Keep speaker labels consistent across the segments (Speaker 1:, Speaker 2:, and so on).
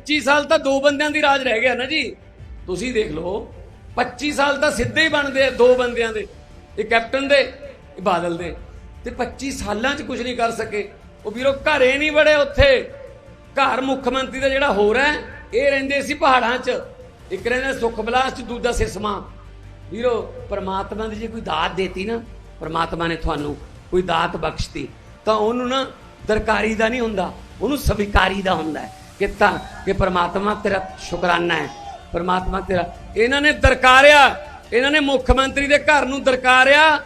Speaker 1: 25 ਸਾਲ ਤਾਂ ਦੋ ਬੰਦਿਆਂ ਦੀ ਰਾਜ ਰਹਿ ਗਿਆ ਨਾ ਜੀ। ਤੁਸੀਂ ਦੇਖ ਲਓ 25 ਸਾਲ ਤਾਂ ਸਿੱਧੇ ਹੀ ਬਣਦੇ ਆ ਦੋ ਬੰਦਿਆਂ ਦੇ। ਇਹ ਕੈਪਟਨ ਦੇ, ਇਹ ਬਾਦਲ ਦੇ। ਤੇ 25 ਸਾਲਾਂ 'ਚ ਕੁਝ ਨਹੀਂ ਕਰ ਸਕੇ। ਉਹ ਵੀਰੋ ਘਰੇ ਨਹੀਂ ਬੜੇ ਉੱਥੇ। ਘਰ ਮੁੱਖ ਮੰਤਰੀ ਦਾ ਜਿਹੜਾ ਹੋਰ ਹੈ, ਇਹ ਰਹਿੰਦੇ ਸੀ ਪਹਾੜਾਂ 'ਚ। ਇੱਕ ਰਹਿੰਦਾ ਸੁਖ ਬਲਾਸ 'ਚ, ਦੂਜਾ ਸਿਸਮਾ। ਵੀਰੋ, ਪਰਮਾਤਮਾ ਦੀ ਜੇ ਕੋਈ ਦਾਤ ਦੇਤੀ ਨਾ, ਪਰਮਾਤਮਾ ਨੇ ਤੁਹਾਨੂੰ ਕੋਈ ਦਾਤ ਬਖਸ਼ਤੀ, ਤਾਂ ਉਹਨੂੰ ਨਾ ਦਰਕਾਰੀ ਦਾ ਨਹੀਂ ਹੁੰਦਾ, ਉਹਨੂੰ ਸਵੀਕਾਰੀ ਦਾ ਹੁੰਦਾ ਹੈ। ਕਿ ਤਾਂ ਕਿ ਪਰਮਾਤਮਾ ਤੇਰਾ ਸ਼ੁਕਰਾਨਾ ਹੈ। ਪਰਮਾਤਮਾ ਤੇਰਾ ਇਹਨਾਂ ਨੇ ਦਰਕਾਰਿਆ। ਇਹਨਾਂ ਨੇ ਮੁੱਖ ਮੰਤਰੀ ਦੇ ਘਰ ਨੂੰ ਦਰਕਾਰਿਆ।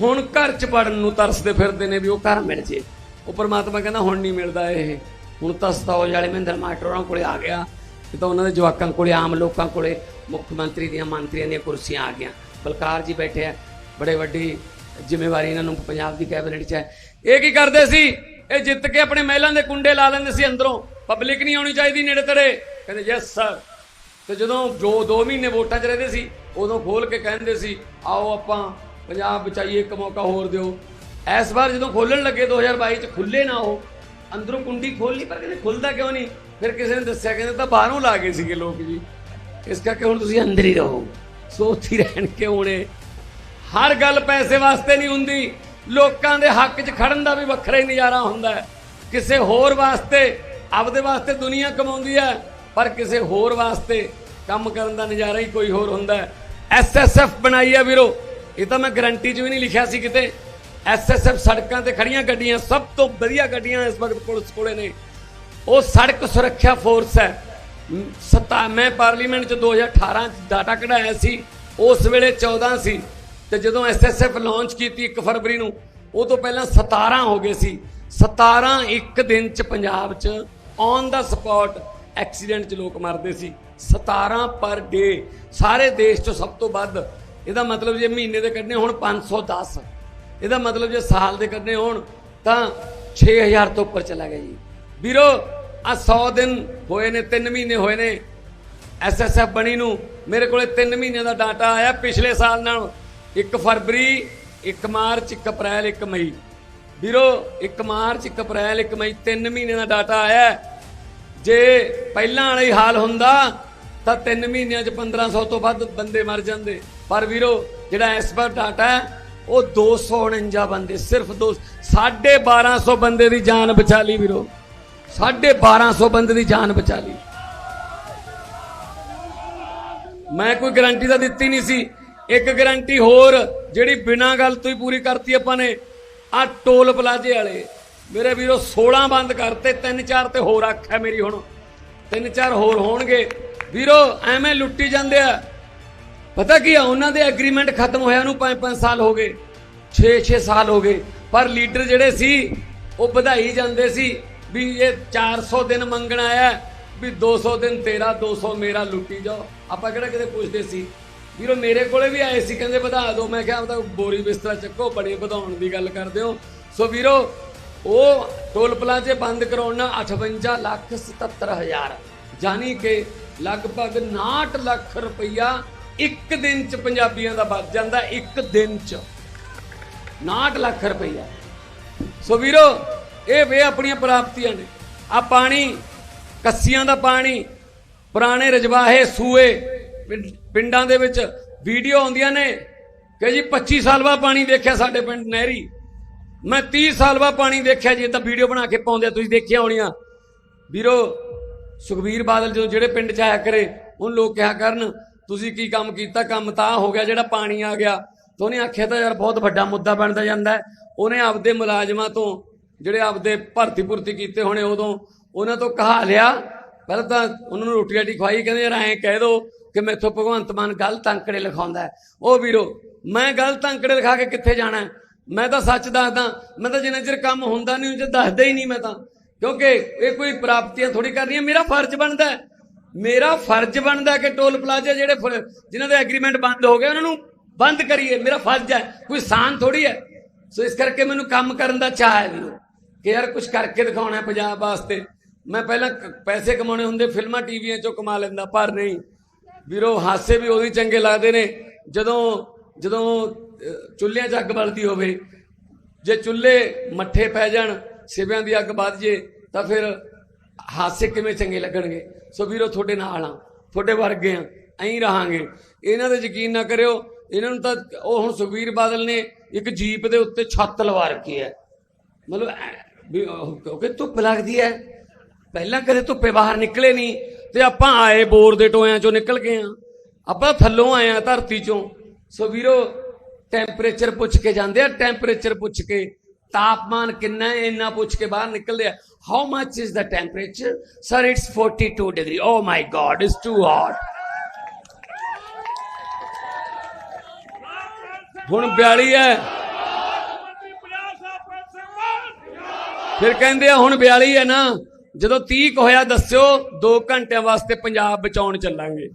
Speaker 1: ਹੁਣ ਘਰ ਚ ਪੜਨ ਨੂੰ ਤਰਸਦੇ ਫਿਰਦੇ ਨੇ ਵੀ ਉਹ ਘਰ ਮਿਲ ਜੇ। ਉਹ ਪ੍ਰਮਾਤਮਾ ਕਹਿੰਦਾ, ਹੁਣ ਨਹੀਂ ਮਿਲਦਾ ਇਹ। ਹੁਣ ਤਾਂ ਸਤੌਜ ਵਾਲੇ ਮਹਿੰਦਰ ਮਾਸਟਰਾਂ ਕੋਲੇ ਆ ਗਿਆ। ਇਹ ਤਾਂ ਉਹਨਾਂ ਦੇ ਜਵਾਕਾਂ ਕੋਲੇ, ਆਮ ਲੋਕਾਂ ਕੋਲੇ, ਮੁੱਖ ਮੰਤਰੀ ਦੀਆਂ ਮੰਤਰੀਆਂ ਦੀਆਂ ਕੁਰਸੀਆਂ ਆ ਗਈਆਂ। ਬਲਕਾਰ ਜੀ ਬੈਠੇ ਆ। ਬੜੇ ਵੱਡੀ ਜ਼ਿੰਮੇਵਾਰੀ ਇਹਨਾਂ ਨੂੰ ਪੰਜਾਬ ਦੀ ਕੈਬਨਿਟ 'ਚ ਹੈ। ਇਹ ਕੀ ਕਰਦੇ ਸੀ? ਇਹ ਜਿੱਤ ਕੇ ਆਪਣੇ ਮਹਿਲਾਂ ਦੇ ਕੁੰਡੇ ਲਾ ਲੈਂਦੇ ਸੀ ਅੰਦਰੋਂ। ਪਬਲਿਕ ਨਹੀਂ ਆਉਣੀ ਚਾਹੀਦੀ ਨੇੜੇ ਤੜੇ। ਕਹਿੰਦੇ ਯੈਸ ਸਰ ਤੇ ਜਦੋਂ ਜੋ 2 ਮਹੀਨੇ ਵੋਟਾਂ 'ਚ ਰਹਿੰਦੇ ਸੀ, ਉਦੋਂ ਖੋਲ ਕੇ ਕਹਿੰਦੇ ਸੀ, ਆਓ ਆਪਾਂ ਪੰਜਾਬ ਬਚਾਈਏ ਇੱਕ ਮੌਕਾ ਹੋਰ ਦਿਓ। ਇਸ ਵਾਰ ਜਦੋਂ ਖੋਲਣ ਲੱਗੇ 2022 'ਚ ਖੁੱਲੇ ਨਾ ਉਹ। ਅੰਦਰੋਂ ਕੁੰਡੀ ਖੋਲ ਲਈ, ਪਰ ਕਹਿੰਦੇ ਖੁੱਲਦਾ ਕਿਉਂ ਨਹੀਂ? ਫਿਰ ਕਿਸੇ ਨੇ ਦੱਸਿਆ, ਕਹਿੰਦੇ, ਤਾਂ ਬਾਹਰੋਂ ਲਾ ਗਏ ਸੀਗੇ ਲੋਕ ਜੀ। ਇਸ ਕਰਕੇ ਹੁਣ ਤੁਸੀਂ ਅੰਦਰ ਹੀ ਰਹੋ। ਸੋਚੀ ਰਹਿਣ ਕੇ ਹੁਣੇ। ਹਰ ਗੱਲ ਪੈਸੇ ਵਾਸਤੇ ਨਹੀਂ ਹੁੰਦੀ। ਲੋਕਾਂ ਦੇ ਹੱਕ 'ਚ ਖੜਨ ਦਾ ਵੀ ਵੱਖਰਾ ਹੀ ਨਜ਼ਾਰਾ ਹੁੰਦਾ ਕਿਸੇ ਹੋਰ ਵਾਸਤੇ ਆਪਦੇ ਵਾਸਤੇ ਦੁਨੀਆ ਕਮਾਉਂਦੀ ਹੈ, ਪਰ ਕਿਸੇ ਹੋਰ ਵਾਸਤੇ ਕੰਮ ਕਰਨ ਦਾ ਨਜ਼ਾਰਾ ਹੀ ਕੋਈ ਹੋਰ ਹੁੰਦਾ ਹੈ। ਐਸਐਸਐਫ ਬਣਾਈ ਹੈ ਵੀਰੋ। ਇਹ ਤਾਂ ਮੈਂ ਗਰੰਟੀ 'ਚ ਵੀ ਨਹੀਂ ਲਿਖਿਆ ਸੀ ਕਿਤੇ। ਐਸਐਸਐਫ ਸੜਕਾਂ ਤੇ ਖੜੀਆਂ ਗੱਡੀਆਂ, ਸਭ ਤੋਂ ਵਧੀਆ ਗੱਡੀਆਂ ਇਸ ਵਕਤ ਪੁਲਿਸ ਕੋਲੇ ਨੇ। ਉਹ ਸੜਕ ਸੁਰੱਖਿਆ ਫੋਰਸ ਹੈ। ਸਤਾ, ਮੈਂ ਪਾਰਲੀਮੈਂਟ ਚ 2018 ਚ ਡਾਟਾ ਕਢਾਇਆ ਸੀ। ਉਸ ਵੇਲੇ 14 ਸੀ। ਤੇ ਜਦੋਂ ਐਸਐਸਐਫ ਲਾਂਚ ਕੀਤੀ 1 ਫਰਵਰੀ ਨੂੰ, ਉਹ ਤੋਂ ਪਹਿਲਾਂ 17 ਹੋ ਗਏ ਸੀ। 17 ਇੱਕ ਦਿਨ ਚ ਪੰਜਾਬ ਚ ਔਨ ਦਾ ਸਪੌਟ ਐਕਸੀਡੈਂਟ ਚ ਲੋਕ ਮਰਦੇ ਸੀ। 17 ਪਰ ਡੇ ਸਾਰੇ ਦੇਸ਼ ਚ ਸਭ ਤੋਂ ਵੱਧ। ਇਹਦਾ ਮਤਲਬ ਜੇ ਮਹੀਨੇ ਦੇ ਕੱਢਨੇ ਹੁਣ 510 ਇਹਦਾ ਮਤਲਬ ਜੇ ਸਾਲ ਦੇ ਕੱਢਨੇ ਹੋਣ, ਤਾਂ 6000 ਤੋਂ ਉੱਪਰ ਚਲਾ ਗਿਆ ਜੀ। ਵੀਰੋ ਆ 100 ਦਿਨ ਹੋਏ ਨੇ 3 ਮਹੀਨੇ ਹੋਏ ਨੇ। ਐਸਐਸਐਫ ਬਣੀ ਨੂੰ ਮੇਰੇ ਕੋਲੇ 3 ਮਹੀਨੇ ਦਾ ਡਾਟਾ ਆਇਆ ਪਿਛਲੇ ਸਾਲ ਨਾਲ। 1 ਫਰਵਰੀ 1 ਮਾਰਚ 1 ਅਪ੍ਰੈਲ 1 ਮਈ। ਵੀਰੋ 1 ਮਾਰਚ 1 ਅਪ੍ਰੈਲ 1 ਮਈ 3 ਮਹੀਨੇ ਦਾ ਡਾਟਾ ਆਇਆ। ਜੇ ਪਹਿਲਾਂ ਵਾਲਾ ਹੀ ਹਾਲ ਹੁੰਦਾ, ਤਾਂ 3 ਮਹੀਨਿਆਂ 'ਚ 1500 ਤੋਂ ਵੱਧ ਬੰਦੇ ਮਰ ਜਾਂਦੇ। ਪਰ ਵੀਰੋ, ਜਿਹੜਾ ਇਸ ਵਾਰ ਡਾਟਾ ਹੈ, ਉਹ 249 ਬੰਦੇ, ਸਿਰਫ 2 1250 ਬੰਦੇ ਦੀ ਜਾਨ ਬਚਾ ਲਈ ਵੀਰੋ। 1250 ਬੰਦੇ ਦੀ ਜਾਨ ਬਚਾ ਲਈ। ਮੈਂ ਕੋਈ ਗਾਰੰਟੀ ਤਾਂ ਦਿੱਤੀ ਨਹੀਂ ਸੀ। ਇੱਕ ਗਾਰੰਟੀ ਹੋਰ, ਜਿਹੜੀ ਬਿਨਾਂ ਗੱਲ ਤੋਂ ਹੀ ਪੂਰੀ ਕਰਤੀ ਆਪਾਂ ਨੇ ਆ ਟੋਲ ਪਲਾਜੇ ਵਾਲੇ। ਮੇਰੇ ਵੀਰੋ 16 ਬੰਦ ਕਰਤੇ, ਤਿੰਨ ਚਾਰ ਤੇ ਹੋਰ ਆਖਿਆ ਮੇਰੀ ਹੁਣ। ਤਿੰਨ ਚਾਰ ਹੋਰ ਹੋਣਗੇ। ਵੀਰੋ, ਐਵੇਂ ਲੁੱਟੀ ਜਾਂਦੇ ਆ। ਪਤਾ ਕੀ ਆ, ਉਹਨਾਂ ਦੇ ਐਗਰੀਮੈਂਟ ਖਤਮ ਹੋਇਆ ਨੂੰ 5-5 ਸਾਲ ਹੋ ਗਏ 6-6 ਸਾਲ ਹੋ ਗਏ। ਪਰ ਲੀਡਰ ਜਿਹੜੇ ਸੀ, ਉਹ ਵਧਾਈ ਜਾਂਦੇ ਸੀ ਵੀ ਇਹ 400 ਦਿਨ ਮੰਗਣ ਆਇਆ, ਵੀ 200 ਦਿਨ ਤੇਰਾ 200 ਮੇਰਾ, ਲੁੱਟੀ ਜਾਓ। ਆਪਾਂ ਕਿਹੜਾ ਕਿਤੇ ਪੁੱਛਦੇ ਸੀ? ਵੀਰੋ, ਮੇਰੇ ਕੋਲੇ ਵੀ ਆਏ ਸੀ, ਕਹਿੰਦੇ ਵਧਾ ਦਿਓ ਮੈਂ ਕਿਹਾ, ਆਪਦਾ ਬੋਰੀ ਬਿਸਤਰਾ ਚੱਕੋ, ਬੜੇ ਵਧਾਉਣ ਦੀ ਗੱਲ ਕਰਦੇ ਹੋ। ਸੋ ਵੀਰੋ ਉਹ ਟੋਲ ਪਲਾਜ਼ੇ ਬੰਦ ਕਰਾਉਣਾ ਨਾਲ 58 ਲੱਖ 77 ਹਜ਼ਾਰ। ਜਾਨੀ ਕਿ ਲਗਭਗ 69 ਲੱਖ ਰੁਪਈਆ ਇੱਕ ਦਿਨ ਚ ਪੰਜਾਬੀਆਂ ਦਾ ਬਚ ਜਾਂਦਾ, ਇੱਕ ਦਿਨ ਚ। 69 ਲੱਖ ਰੁਪਈਆ। ਸੋ ਵੀਰੋ, ਇਹ ਵੇ ਆਪਣੀਆਂ ਪ੍ਰਾਪਤੀਆਂ ਨੇ। ਆ ਪਾਣੀ, ਕੱਸੀਆਂ ਦਾ ਪਾਣੀ, ਪੁਰਾਣੇ ਰਜਵਾਹੇ, ਸੂਏ ਪਿੰਡ- ਪਿੰਡਾਂ ਦੇ ਵਿੱਚ ਵੀਡੀਓ ਆਉਂਦੀਆਂ ਨੇ ਕਿ ਜੀ 25 ਸਾਲ ਬਾਅਦ ਪਾਣੀ ਦੇਖਿਆ ਸਾਡੇ ਪਿੰਡ ਨਹਿਰੀ। ਮੈਂ 30 ਸਾਲ ਬਾਅਦ ਪਾਣੀ ਦੇਖਿਆ ਜੇ ਤਾਂ ਵੀਡੀਓ ਬਣਾ ਕੇ ਪਾਉਂਦੇ ਤੁਸੀਂ ਦੇਖਿਆ ਹੋਣੀਆਂ। ਵੀਰੋ, ਸੁਖਬੀਰ ਬਾਦਲ ਜਦੋਂ ਜਿਹੜੇ ਪਿੰਡ ਚ ਆਇਆ ਕਰੇ ਉਹ ਲੋਕ ਕਿਹਾ ਕਰਨ, ਤੁਸੀਂ ਕੀ ਕੰਮ ਕੀਤਾ? ਕੰਮ ਤਾਂ ਹੋ ਗਿਆ ਜਿਹੜਾ ਪਾਣੀ ਆ ਗਿਆ। ਤਾਂ ਉਹਨੇ ਆਖਿਆ ਤਾਂ ਯਾਰ ਬਹੁਤ ਵੱਡਾ ਮੁੱਦਾ ਬਣਦਾ ਜਾਂਦਾ ਉਹਨੇ ਆਪਦੇ ਮੁਲਾਜ਼ਮਾਂ ਤੋਂ ਜਿਹੜੇ ਆਪਦੇ ਭਰਤੀ ਭੁਰਤੀ ਕੀਤੇ ਹੋਣੇ ਉਦੋਂ, ਉਹਨਾਂ ਤੋਂ ਕਹਾ ਲਿਆ। ਪਹਿਲਾਂ ਤਾਂ ਉਹਨਾਂ ਨੂੰ ਰੋਟੀ ਰਾਟੀ ਖਵਾਈ, ਕਹਿੰਦੇ ਯਾਰ ਐਂ ਕਹਿ ਦੋ ਕਿ ਮੈਥੋਂ ਭਗਵੰਤ ਮਾਨ ਗਲਤ ਅੰਕੜੇ ਲਿਖਾਉਂਦਾ ਉਹ ਵੀਰੋ, ਮੈਂ ਗਲਤ ਅੰਕੜੇ ਲਿਖਾ ਕੇ ਕਿੱਥੇ ਜਾਣਾ ਮੈਂ ਤਾਂ ਸੱਚ ਦੱਸਦਾ, ਮੈਂ ਤਾਂ ਜਿੰਨਾ ਚਿਰ ਕੰਮ ਹੁੰਦਾ ਨਹੀਂ ਉਹ ਦੱਸਦਾ ਹੀ ਨਹੀਂ ਮੈਂ ਤਾਂ। ਕਿਉਂਕਿ ਇਹ ਕੋਈ ਪ੍ਰਾਪਤੀਆਂ ਥੋੜੀ ਕਰਨੀਆਂ ਮੇਰਾ ਫਰਜ਼ ਬਣਦਾ ਹੈ। ਮੇਰਾ ਫਰਜ਼ ਬਣਦਾ ਕਿ ਟੋਲ ਪਲਾਜ਼ਾ ਜਿਹੜੇ ਜਿਨ੍ਹਾਂ ਦੇ ਐਗਰੀਮੈਂਟ ਬੰਦ ਹੋ ਗਏ, ਉਹਨਾਂ ਨੂੰ ਬੰਦ ਕਰੀਏ। ਮੇਰਾ ਫਰਜ਼ ਹੈ, ਕੋਈ ਸਾਨ ਥੋੜੀ ਹੈ। ਸੋ ਇਸ ਕਰਕੇ ਮੈਨੂੰ ਕੰਮ ਕਰਨ ਦਾ ਚਾਹ ਹੈ ਵੀਰੋ, ਕਿ ਯਾਰ ਕੁਝ ਕਰਕੇ ਦਿਖਾਉਣਾ ਪੰਜਾਬ ਵਾਸਤੇ। ਮੈਂ ਪਹਿਲਾਂ ਪੈਸੇ ਕਮਾਉਣੇ ਹੁੰਦੇ, ਫਿਲਮਾਂ ਟੀਵੀਆਂ ਚੋਂ ਕਮਾ ਲੈਂਦਾ, ਪਰ ਨਹੀਂ। ਵੀਰੋ, ਹਾਸੇ ਵੀ ਉਹਦੀ ਚੰਗੇ ਲੱਗਦੇ ਨੇ, ਜਦੋਂ ਜਦੋਂ ਚੁੱਲ੍ਹਿਆਂ 'ਚ ਅੱਗ ਬਲਦੀ ਹੋਵੇ, ਜੇ ਚੁੱਲ੍ਹੇ ਮੱਠੇ ਪੈ ਜਾਣ, ਸਿਵਿਆਂ ਦੀ ਅੱਗ ਵੱਧ ਜੇ, ਤਾਂ ਫਿਰ ਹਾਸੇ ਕਿਵੇਂ ਚੰਗੇ ਲੱਗਣਗੇ? ਸੋ ਵੀਰੋ, ਤੁਹਾਡੇ ਨਾਲ ਆ, ਤੁਹਾਡੇ ਵਰਗੇ ਆ, ਐਂ ਰਹਾਂਗੇ। ਇਹਨਾਂ ਤੇ ਯਕੀਨ ਨਾ ਕਰਿਓ, ਇਹਨਾਂ ਨੂੰ ਤਾਂ ਉਹ ਹੁਣ ਸੁਖਬੀਰ ਬਾਦਲ ਨੇ ਇੱਕ ਜੀਪ ਦੇ ਉੱਤੇ ਛੱਤ ਲਵਾ ਰੱਖੀ ਹੈ। ਮਤਲਬ, ਐਂ ਕਿਉਂਕਿ ਧੁੱਪ ਲੱਗਦੀ ਹੈ। ਪਹਿਲਾਂ ਕਦੇ ਧੁੱਪੇ ਬਾਹਰ ਨਿਕਲੇ ਨਹੀਂ, ਤੇ ਆਪਾਂ ਆਏ ਬੋਰ ਦੇ ਟੋਇਆਂ ਚੋਂ ਨਿਕਲ ਗਏ ਆ ਆਪਾਂ ਥੱਲੋਂ ਆਏ ਆ ਧਰਤੀ ਚੋਂ। ਸੋ ਵੀਰੋ ਟੈਂਪਰੇਚਰ ਪੁੱਛ ਕੇ ਜਾਂਦੇ ਆ, ਟੈਂਪਰੇਚਰ ਪੁੱਛ ਕੇ ਤਾਪਮਾਨ ਕਿੰਨਾ ਹੈ, ਇੰਨਾ ਪੁੱਛ ਕੇ ਬਾਹਰ ਨਿਕਲਦੇ ਆ। How much is the temperature sir it's 42 degree oh my god it's too hot ਹੁਣ 42 ਹੈ। ਫਿਰ ਕਹਿੰਦੇ ਆ, ਹੁਣ 42 ਹੈ ਨਾ। ਜਦੋਂ 30 ਹੋਇਆ, ਦੱਸਿਓ 2 ਘੰਟਿਆਂ ਵਾਸਤੇ ਪੰਜਾਬ ਬਚਾਉਣ ਚੱਲਾਂਗੇ।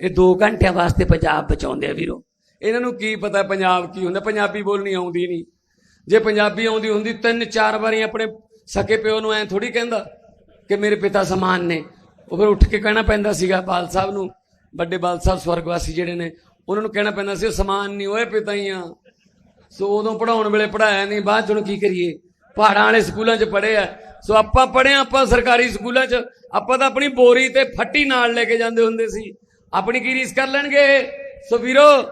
Speaker 1: ਇਹ 2 ਘੰਟਿਆਂ ਵਾਸਤੇ ਪੰਜਾਬ ਬਚਾਉਂਦੇ ਆ ਵੀਰੋ। ਇਹਨਾਂ ਨੂੰ ਕੀ ਪਤਾ ਪੰਜਾਬ ਕੀ ਹੁੰਦਾ? ਪੰਜਾਬੀ ਬੋਲਣੀ ਆਉਂਦੀ ਨਹੀਂ। ਜੇ ਪੰਜਾਬੀ ਆਉਂਦੀ ਹੁੰਦੀ, ਤਿੰਨ ਚਾਰ ਵਾਰੀ ਆਪਣੇ ਸਕੇ ਪਿਓ ਨੂੰ ਐ ਥੋੜੀ ਕਹਿੰਦਾ ਕਿ ਮੇਰੇ ਪਿਤਾ ਸਮਾਨ ਨੇ। ਉਹ ਫਿਰ ਉੱਠ ਕੇ ਕਹਿਣਾ ਪੈਂਦਾ ਸੀਗਾ ਬਾਲ ਸਾਹਿਬ ਨੂੰ, ਵੱਡੇ ਬਾਲ ਸਾਹਿਬ ਸਵਰਗਵਾਸੀ ਜਿਹੜੇ ਨੇ, ਉਹਨਾਂ ਨੂੰ ਕਹਿਣਾ ਪੈਂਦਾ ਸੀ, ਉਹ ਸਮਾਨ ਨਹੀਂ, ਓਏ ਪਿਤਾ ਹੀ ਆ। ਸੋ ਉਦੋਂ ਪੜਾਉਣ ਵੇਲੇ ਪੜਾਇਆ ਨਹੀਂ, ਬਾਅਦ ਚੋਂ ਕੀ ਕਰੀਏ? ਪਹਾੜਾਂ ਵਾਲੇ ਸਕੂਲਾਂ 'ਚ ਪੜ੍ਹੇ ਆ। ਸੋ ਆਪਾਂ ਪੜ੍ਹੇ ਆ, ਆਪਾਂ ਸਰਕਾਰੀ ਸਕੂਲਾਂ 'ਚ, ਆਪਾਂ ਤਾਂ ਆਪਣੀ ਬੋਰੀ ਤੇ ਫੱਟੀ ਨਾਲ ਲੈ ਕੇ ਜਾਂਦੇ ਹੁੰਦੇ ਸੀ। ਆਪਣੀ ਕੀ ਰੀਸ ਕਰ ਲੈਣਗੇ? ਇਹ? ਸੋ ਵੀਰੋ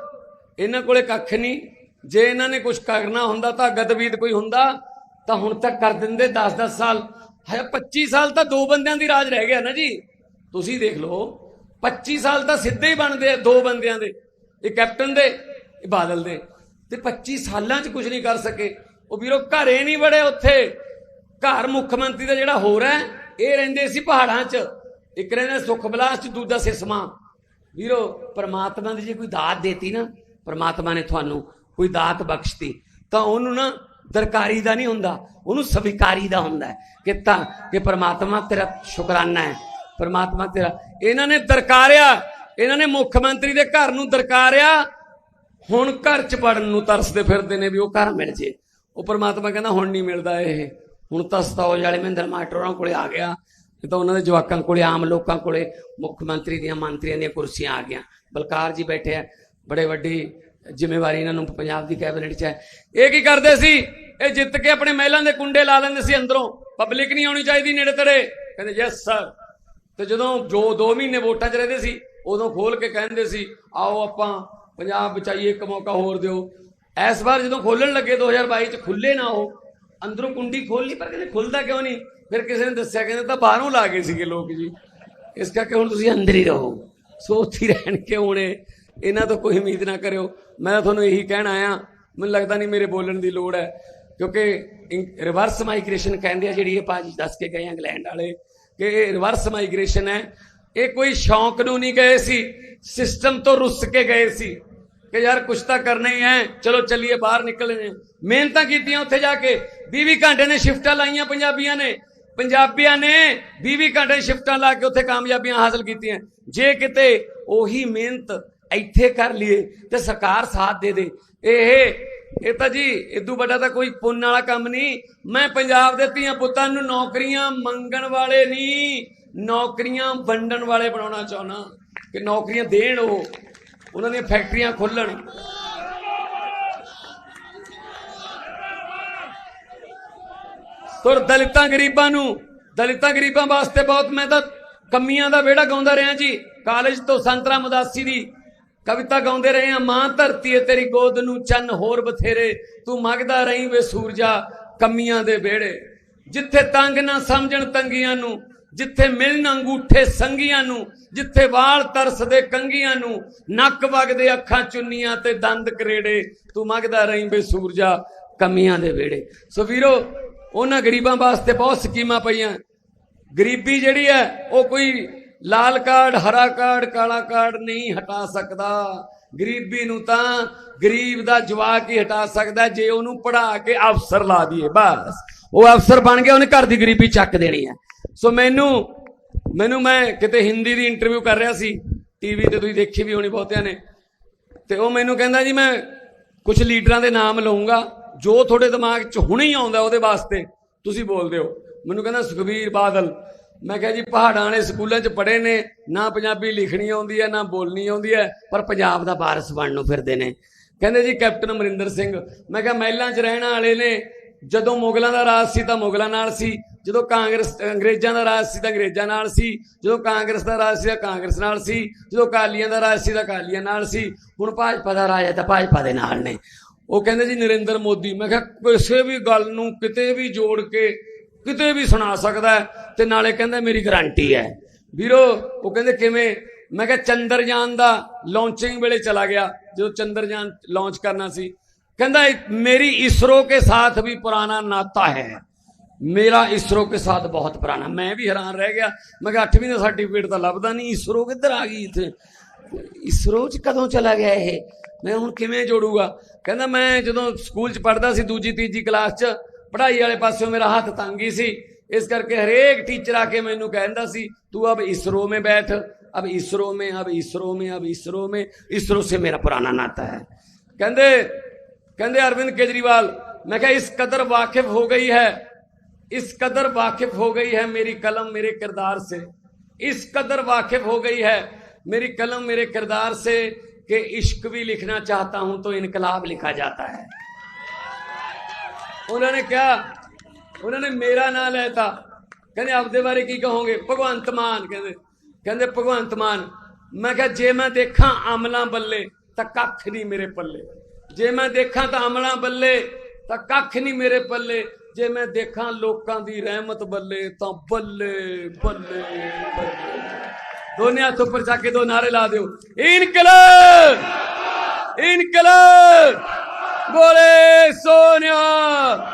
Speaker 1: ਇਹਨਾਂ ਕੋਲੇ ਕੱਖ ਨਹੀਂ। ਜੇ ਇਹਨਾਂ ਨੇ ਕੁਝ ਕਰਨਾ ਹੁੰਦਾ ਤਾਂ ਗਤਵੀਦ ਕੋਈ ਹੁੰਦਾ, ਤਾਂ ਹੁਣ ਤੱਕ ਕਰ ਦਿੰਦੇ 10-10 ਸਾਲ। ਹੈ 25 ਸਾਲ ਤਾਂ ਦੋ ਬੰਦਿਆਂ ਦੀ ਰਾਜ ਰਹਿ ਗਿਆ ਨਾ ਜੀ। ਤੁਸੀਂ ਦੇਖ ਲਓ 25 ਸਾਲ ਤਾਂ ਸਿੱਧੇ ਹੀ ਬਣਦੇ ਆ ਦੋ ਬੰਦਿਆਂ ਦੇ। ਇਹ ਕੈਪਟਨ ਦੇ, ਇਹ ਬਾਦਲ ਦੇ। ਤੇ 25 ਸਾਲਾਂ 'ਚ ਕੁਝ ਨਹੀਂ ਕਰ ਸਕੇ। ਉਹ ਵੀਰੋ ਘਰੇ ਨਹੀਂ ਬੜੇ ਉੱਥੇ। ਘਰ ਮੁੱਖ ਮੰਤਰੀ ਦਾ ਜਿਹੜਾ ਹੋਰ ਹੈ, ਇਹ ਰਹਿੰਦੇ ਸੀ ਪਹਾੜਾਂ 'ਚ। ਇੱਕ ਰਹਿੰਦਾ ਸੁਖ ਬਲਾਸ 'ਚ, ਦੂਜਾ ਸਿਸਮਾ। ਵੀਰੋ, ਪਰਮਾਤਮਾ ਦੀ ਜੇ ਕੋਈ ਦਾਤ ਦੇਤੀ ਨਾ ਪ੍ਰਮਾਤਮਾ ਨੇ ਤੁਹਾਨੂੰ ਕੋਈ ਦਾਤ ਬਖਸ਼ਤੀ, ਤਾਂ ਉਹਨੂੰ ਨਾ ਦਰਕਾਰੀ ਦਾ ਨਹੀਂ ਹੁੰਦਾ, ਉਹਨੂੰ ਸਵੀਕਾਰੀ ਦਾ ਹੁੰਦਾ ਹੈ ਕਿ ਤਾਂ ਕਿ ਪ੍ਰਮਾਤਮਾ ਤੇਰਾ ਸ਼ੁਕਰਾਨਾ ਹੈ। ਪ੍ਰਮਾਤਮਾ ਤੇਰਾ, ਇਹਨਾਂ ਨੇ ਦਰਕਾਰਿਆ, ਇਹਨਾਂ ਨੇ ਮੁੱਖ ਮੰਤਰੀ ਦੇ ਘਰ ਨੂੰ ਦਰਕਾਰਿਆ, ਹੁਣ ਘਰ ਚ ਪੜਨ ਨੂੰ ਤਰਸਦੇ ਫਿਰਦੇ ਨੇ ਵੀ ਉਹ ਘਰ ਮਿਲ ਜੇ। ਉਹ ਪ੍ਰਮਾਤਮਾ ਕਹਿੰਦਾ, ਹੁਣ ਨਹੀਂ ਮਿਲਦਾ ਇਹ, ਹੁਣ ਤਾਂ ਸਤੌਜ ਵਾਲੇ ਮਹਿੰਦਰ ਮਾਸਟਰ ਉਹਨਾਂ ਕੋਲੇ ਆ ਗਿਆ, ਇਹ ਤਾਂ ਉਹਨਾਂ ਦੇ ਜਵਾਕਾਂ ਕੋਲੇ, ਆਮ ਲੋਕਾਂ ਕੋਲੇ ਮੁੱਖ ਮੰਤਰੀ ਦੀਆਂ ਮੰਤਰੀਆਂ ਦੀਆਂ ਕੁਰਸੀਆਂ ਆ ਗਈਆਂ। ਬਲਕਾਰ ਜੀ ਬੈਠੇ ਆ ਬੜੇ ਵੱਡੀ ਜ਼ਿੰਮੇਵਾਰੀ ਇਹਨਾਂ ਨੂੰ ਪੰਜਾਬ ਦੀ ਕੈਬਨਿਟ 'ਚ ਹੈ। ਇਹ ਕੀ ਕਰਦੇ ਸੀ? ਇਹ ਜਿੱਤ ਕੇ ਆਪਣੇ ਮਹਿਲਾਂ ਦੇ ਕੁੰਡੇ ਲਾ ਲੈਂਦੇ ਸੀ ਅੰਦਰੋਂ। ਪਬਲਿਕ ਨਹੀਂ ਆਉਣੀ ਚਾਹੀਦੀ ਨੇੜੇ ਤੜੇ। ਕਹਿੰਦੇ ਯੈਸ ਸਰ ਤੇ ਜਦੋਂ ਜੋ 2 ਮਹੀਨੇ ਵੋਟਾਂ 'ਚ ਰਹਿੰਦੇ ਸੀ, ਉਦੋਂ ਖੋਲ ਕੇ ਕਹਿੰਦੇ ਸੀ, ਆਓ ਆਪਾਂ ਪੰਜਾਬ ਬਚਾਈਏ, ਇੱਕ ਮੌਕਾ ਹੋਰ ਦਿਓ। ਇਸ ਵਾਰ ਜਦੋਂ ਖੋਲਣ ਲੱਗੇ 2022 'ਚ ਖੁੱਲੇ ਨਾ ਉਹ। ਅੰਦਰੋਂ ਕੁੰਡੀ ਖੋਲ ਲਈ, ਪਰ ਕਹਿੰਦੇ ਖੁੱਲਦਾ ਕਿਉਂ ਨਹੀਂ? ਫਿਰ ਕਿਸੇ ਨੇ ਦੱਸਿਆ, ਕਹਿੰਦੇ, ਤਾਂ ਬਾਹਰੋਂ ਲਾ ਗਏ ਸੀਗੇ ਲੋਕ ਜੀ। ਇਸ ਕਰਕੇ ਹੁਣ ਤੁਸੀਂ ਅੰਦਰ ਹੀ ਰਹੋ। ਸੋ ਉੱਥੇ ਰਹਿਣ ਕੇ ਹੁਣੇ ਇਹਨਾਂ ਤੋਂ ਕੋਈ ਉਮੀਦ ਨਾ ਕਰਿਓ। ਮੈਂ ਤੁਹਾਨੂੰ ਇਹੀ ਕਹਿਣ ਆਇਆ, ਮੈਨੂੰ ਲੱਗਦਾ ਨਹੀਂ ਮੇਰੇ ਬੋਲਣ ਦੀ ਲੋੜ ਹੈ, ਕਿਉਂਕਿ ਰਿਵਰਸ ਮਾਈਗ੍ਰੇਸ਼ਨ ਕਹਿੰਦੇ ਆ ਜਿਹੜੀ ਇਹ ਭਾਜੀ ਦੱਸ ਕੇ ਗਏ ਇੰਗਲੈਂਡ ਵਾਲੇ, ਕਿ ਇਹ ਰਿਵਰਸ ਮਾਈਗ੍ਰੇਸ਼ਨ ਹੈ। ਇਹ ਕੋਈ ਸ਼ੌਂਕ ਨੂੰ ਨਹੀਂ ਗਏ ਸੀ, ਸਿਸਟਮ ਤੋਂ ਰੁੱਸ ਕੇ ਗਏ ਸੀ, ਕਿ ਯਾਰ ਕੁਛ ਤਾਂ ਕਰਨਾ ਹੀ ਹੈ, ਚਲੋ ਚੱਲੀਏ ਬਾਹਰ ਨਿਕਲਣੇ ਮਿਹਨਤਾਂ ਕੀਤੀਆਂ ਉੱਥੇ ਜਾ ਕੇ 20 ਘੰਟੇ ਨੇ ਸ਼ਿਫਟਾਂ ਲਾਈਆਂ ਪੰਜਾਬੀਆਂ ਨੇ। ਪੰਜਾਬੀਆਂ ਨੇ 20 ਘੰਟੇ ਸ਼ਿਫਟਾਂ ਲਾ ਕੇ ਉੱਥੇ ਕਾਮਯਾਬੀਆਂ ਹਾਸਲ ਕੀਤੀਆਂ। ਜੇ ਕਿਤੇ ਉਹੀ ਮਿਹਨਤ ਇੱਥੇ ਕਰ ਲਈਏ ਤੇ ਸਰਕਾਰ ਸਾਥ ਦੇ ਦੇ। ਇਹ ਇਹ ਤਾਂ ਜੀ ਇਦੋਂ ਵੱਡਾ ਤਾਂ ਕੋਈ ਪੁੰਨ ਵਾਲਾ ਕੰਮ ਨਹੀਂ। ਮੈਂ ਪੰਜਾਬ ਦੇ ਧੀਆਂ ਪੁੱਤਾਂ ਨੂੰ ਨੌਕਰੀਆਂ ਮੰਗਣ ਵਾਲੇ ਨਹੀਂ, ਨੌਕਰੀਆਂ ਵੰਡਣ ਵਾਲੇ ਬਣਾਉਣਾ ਚਾਹੁੰਦਾ। ਕਿ ਨੌਕਰੀਆਂ ਦੇਣ ਉਹ, ਉਹਨਾਂ ਦੀਆਂ ਫੈਕਟਰੀਆਂ ਖੋਲਣ ਤੁਰ ਦਲਿਤਾਂ ਗਰੀਬਾਂ ਨੂੰ, ਦਲਿਤਾਂ ਗਰੀਬਾਂ ਵਾਸਤੇ ਬਹੁਤ ਮੈਂ ਤਾਂ ਕਮੀਆਂ ਦਾ ਵਿਹੜਾ ਗਾਉਂਦਾ ਰਿਹਾ ਜੀ। ਕਾਲਜ ਤੋਂ ਸੰਤਰਾ ਮੁਦਾਸੀ ਦੀ ਕਵਿਤਾ ਗਾਉਂਦੇ ਰਹੇ ਆ ਮਾਂ ਧਰਤੀ ਏ ਤੇਰੀ ਗੋਦ ਨੂੰ ਚੰਨ, ਹੋਰ ਬਥੇਰੇ। ਤੂੰ ਮੰਗਦਾ ਰਹੀਂ ਵੇ ਸੂਰਜਾ ਕਮੀਆਂ ਦੇ ਵਿਹੜੇ। ਜਿੱਥੇ ਤੰਗ ਨਾ ਸਮਝਣ ਤੰਗੀਆਂ ਨੂੰ, ਜਿੱਥੇ ਮਿਲਣ ਅੰਗੂਠੇ ਸੰਗੀਆਂ ਨੂੰ, ਜਿੱਥੇ ਵਾਲ ਤਰਸਦੇ ਕੰਗੀਆਂ ਨੂੰ, ਨੱਕ ਵਗਦੇ ਅੱਖਾਂ ਚੁੰਨੀਆਂ ਤੇ ਦੰਦ ਕਰੇੜੇ। ਤੂੰ ਮੰਗਦਾ ਰਹੀਂ ਬੇ ਸੂਰਜਾ ਕਮੀਆਂ ਦੇ ਵੇੜੇ ਸੋ ਵੀਰੋ, ਉਹਨਾਂ ਗਰੀਬਾਂ ਵਾਸਤੇ ਬਹੁਤ ਸਕੀਮਾਂ ਪਈਆਂ। ਗਰੀਬੀ ਜਿਹੜੀ ਹੈ, ਉਹ ਕੋਈ ਲਾਲ ਕਾਰਡ, ਹਰਾ ਕਾਰਡ, ਕਾਲਾ ਕਾਰਡ ਨਹੀਂ ਹਟਾ ਸਕਦਾ। ਗਰੀਬੀ ਨੂੰ ਤਾਂ ਗਰੀਬ ਦਾ ਜਵਾਕ ਹੀ ਹਟਾ ਸਕਦਾ, ਜੇ ਉਹਨੂੰ ਪੜਾ ਕੇ ਅਫਸਰ ਲਾ ਦਈਏ, ਬਸ। ਉਹ ਅਫਸਰ ਬਣ ਗਿਆ, ਉਹਨੇ ਘਰ ਦੀ ਗਰੀਬੀ ਚੱਕ ਦੇਣੀ ਹੈ। ਸੋ ਮੈਨੂੰ ਮੈਨੂੰ ਮੈਂ ਕਿਤੇ ਹਿੰਦੀ ਦੀ ਇੰਟਰਵਿਊ ਕਰ ਰਿਹਾ ਸੀ ਟੀਵੀ ਤੇ ਤੁਸੀਂ ਦੇਖੀ ਵੀ ਹੋਣੀ ਬਹੁਤਿਆਂ ਨੇ। ਤੇ ਉਹ ਮੈਨੂੰ ਕਹਿੰਦਾ ਜੀ, ਮੈਂ ਕੁਝ ਲੀਡਰਾਂ ਦੇ ਨਾਮ ਲਵਾਂਗਾ ਜੋ ਤੁਹਾਡੇ ਦਿਮਾਗ 'ਚ ਹੁਣੇ ਹੀ ਆਉਂਦਾ ਉਹਦੇ ਵਾਸਤੇ, ਤੁਸੀਂ ਬੋਲਦੇ ਹੋ। ਮੈਨੂੰ ਕਹਿੰਦਾ, ਸੁਖਬੀਰ ਬਾਦਲ ਮੈਂ ਕਿਹਾ ਜੀ, ਪਹਾੜਾਂ ਵਾਲੇ ਸਕੂਲਾਂ 'ਚ ਪੜ੍ਹੇ ਨੇ, ਨਾ ਪੰਜਾਬੀ ਲਿਖਣੀ ਆਉਂਦੀ ਹੈ, ਨਾ ਬੋਲਣੀ ਆਉਂਦੀ ਹੈ, ਪਰ ਪੰਜਾਬ ਦਾ ਵਾਰਸ ਬਣਨ ਨੂੰ ਫਿਰਦੇ ਨੇ। ਕਹਿੰਦੇ ਜੀ, ਕੈਪਟਨ ਅਮਰਿੰਦਰ ਸਿੰਘ, ਮੈਂ ਕਿਹਾ ਮਹਿਲਾਂ 'ਚ ਰਹਿਣ ਵਾਲੇ ਨੇ, ਜਦੋਂ ਮੁਗਲਾਂ ਦਾ ਰਾਜ ਸੀ ਤਾਂ ਮੁਗਲਾਂ ਨਾਲ ਸੀ, ਜਦੋਂ ਕਾਂਗਰਸ, ਅੰਗਰੇਜ਼ਾਂ ਦਾ ਰਾਜ ਸੀ ਤਾਂ ਅੰਗਰੇਜ਼ਾਂ ਨਾਲ ਸੀ, ਜਦੋਂ ਕਾਂਗਰਸ ਦਾ ਰਾਜ ਸੀ ਤਾਂ ਕਾਂਗਰਸ ਨਾਲ ਸੀ, ਜਦੋਂ ਅਕਾਲੀਆਂ ਦਾ ਰਾਜ ਸੀ ਤਾਂ ਅਕਾਲੀਆਂ ਨਾਲ ਸੀ, ਹੁਣ ਭਾਜਪਾ ਦਾ ਰਾਜ ਹੈ ਤਾਂ ਭਾਜਪਾ ਦੇ ਨਾਲ ਨੇ। ਉਹ ਕਹਿੰਦੇ ਜੀ, ਨਰਿੰਦਰ ਮੋਦੀ, ਮੈਂ ਕਿਹਾ ਕਿਸੇ ਵੀ ਗੱਲ ਨੂੰ ਕਿਤੇ ਵੀ ਜੋੜ ਕੇ ਕਿਤੇ ਵੀ ਸੁਣਾ ਸਕਦਾ ਤੇ ਨਾਲੇ ਕਹਿੰਦਾ ਮੇਰੀ ਗਰੰਟੀ ਹੈ। ਵੀਰੋ, ਉਹ ਕਹਿੰਦੇ ਕਿਵੇਂ? ਮੈਂ ਕਿਹਾ ਚੰਦਰਯਾਨ ਦਾ ਲਾਂਚਿੰਗ ਵੇਲੇ ਚਲਾ ਗਿਆ, ਜਦੋਂ ਚੰਦਰਯਾਨ ਲਾਂਚ ਕਰਨਾ ਸੀ। ਕਹਿੰਦਾ ਮੇਰੀ ਇਸਰੋ ਕੇ ਸਾਥ ਵੀ ਪੁਰਾਣਾ ਨਾਤਾ ਹੈ। ਮੇਰਾ ਇਸਰੋ ਕੇ ਸਾਥ ਬਹੁਤ ਪੁਰਾਣਾ। ਮੈਂ ਵੀ ਹੈਰਾਨ ਰਹਿ ਗਿਆ। ਮੈਂ ਕਿਹਾ 8ਵੀਂ ਦਾ ਸਰਟੀਫਿਕੇਟ ਤਾਂ ਲੱਭਦਾ ਨਹੀਂ। ਇਸਰੋ ਕਿੱਧਰ ਆ ਗਈ ਇੱਥੇ? ਇਸਰੋ ਚ ਕਦੋਂ ਚਲਾ ਗਿਆ ਇਹ? ਮੈਂ ਹੁਣ ਕਿਵੇਂ ਜੋੜੂਗਾ? ਕਹਿੰਦਾ ਮੈਂ ਜਦੋਂ ਸਕੂਲ ਚ ਪੜਦਾ ਸੀ, ਦੂਜੀ ਤੀਜੀ ਕਲਾਸ ਚ ਪੜ੍ਹਾਈ ਵਾਲੇ ਪਾਸਿਓਂ ਮੇਰਾ ਹੱਥ ਤੰਗ ਹੀ ਸੀ ਇਸ ਕਰਕੇ ਹਰੇਕ ਟੀਚਰ ਆ ਕੇ ਮੈਨੂੰ ਕਹਿੰਦਾ ਸੀ ਤੂੰ ਅਬ ਇਸਰੋ में बैठ अब इसरो में अब इसरो में अब इसरो में इसरो से मेरा पुराना नाता है ਕਹਿੰਦੇ ਕਹਿੰਦੇ ਅਰਵਿੰਦ ਕੇਜਰੀਵਾਲ ਮੈਂ ਕਿਹਾ ਇਸ ਕਦਰ ਵਾਕਿਫ ਹੋ ਗਈ ਹੈ इस कदर वाकिफ हो गई है मेरी कलम मेरे किरदार से इस कदर वाकिफ हो गई है मेरी कलम मेरे किरदार से कि इश्क भी लिखना चाहता हूं तो इनकलाब लिखा जाता है ਉਹਨਾਂ ਨੇ ਕਿਹਾ, ਉਹਨਾਂ ਨੇ ਮੇਰਾ ਨਾਮ ਲੈਤਾ ਕਹਿੰਦੇ, ਆਪਦੇ ਬਾਰੇ ਕੀ ਕਹੋਗੇ? ਭਗਵੰਤ ਮਾਨ ਕਹਿੰਦੇ। ਕਹਿੰਦੇ, ਭਗਵੰਤ ਮਾਨ, ਮੈਂ ਕਿਹਾ, ਜੇ ਮੈਂ ਦੇਖਾਂ ਅਮਲਾਂ ਬੱਲੇ, ਤਾਂ ਕੱਖ ਨਹੀਂ ਮੇਰੇ ਪੱਲੇ। ਜੇ ਮੈਂ ਦੇਖਾਂ ਤਾਂ ਅਮਲਾਂ ਬੱਲੇ, ਤਾਂ ਕੱਖ ਨਹੀਂ ਮੇਰੇ ਪੱਲੇ। ਜੇ ਮੈਂ ਦੇਖਾਂ ਲੋਕਾਂ ਦੀ ਰਹਿਮਤ ਬੱਲੇ, ਤਾਂ ਬੱਲੇ ਬੱਲੇ ਬੱਲੇ। ਦੋਨੇ ਹੱਥ ਉੱਪਰ ਚੱਕ ਕੇ ਦੋ ਨਾਰੇ ਲਾ ਦਿਓ। ਇਨਕਲਾਬ! ਇਨਕਲਾਬ! ਬੋਲੇ ਸੋਨਿਆ